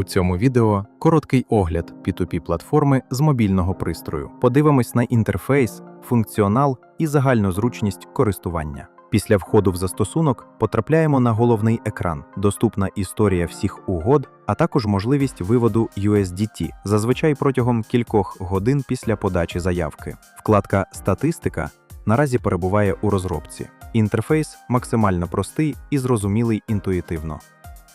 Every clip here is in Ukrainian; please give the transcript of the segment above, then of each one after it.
У цьому відео короткий огляд P2P платформи з мобільного пристрою. Подивимось на інтерфейс, функціонал і загальну зручність користування. Після входу в застосунок потрапляємо на головний екран, доступна історія всіх угод, а також можливість виводу USDT, зазвичай протягом кількох годин після подачі заявки. Вкладка Статистика наразі перебуває у розробці. Інтерфейс максимально простий і зрозумілий інтуїтивно.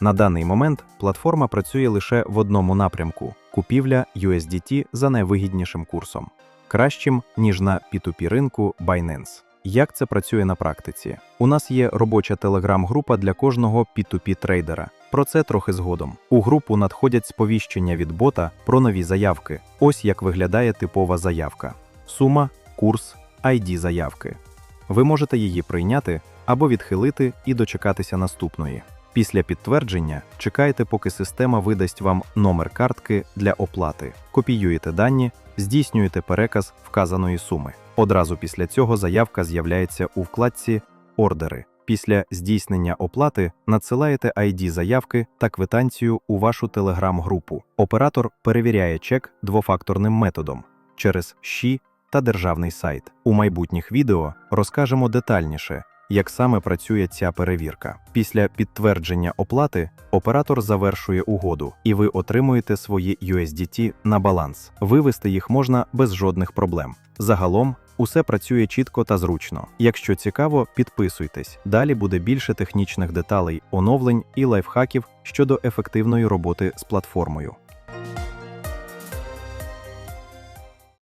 На даний момент платформа працює лише в одному напрямку купівля USDT за найвигіднішим курсом, кращим, ніж на P2P ринку Binance. Як це працює на практиці? У нас є робоча телеграм-група для кожного P2P трейдера. Про це трохи згодом. У групу надходять сповіщення від бота про нові заявки. Ось як виглядає типова заявка: сума, курс, ID заявки. Ви можете її прийняти або відхилити і дочекатися наступної. Після підтвердження чекайте, поки система видасть вам номер картки для оплати, копіюєте дані, здійснюєте переказ вказаної суми. Одразу після цього заявка з'являється у вкладці Ордери. Після здійснення оплати надсилаєте ID заявки та квитанцію у вашу телеграм-групу. Оператор перевіряє чек двофакторним методом через ЩІ та державний сайт. У майбутніх відео розкажемо детальніше, як саме працює ця перевірка. Після підтвердження оплати оператор завершує угоду, і ви отримуєте свої USDT на баланс. Вивести їх можна без жодних проблем. Загалом усе працює чітко та зручно. Якщо цікаво, підписуйтесь. Далі буде більше технічних деталей, оновлень і лайфхаків щодо ефективної роботи з платформою.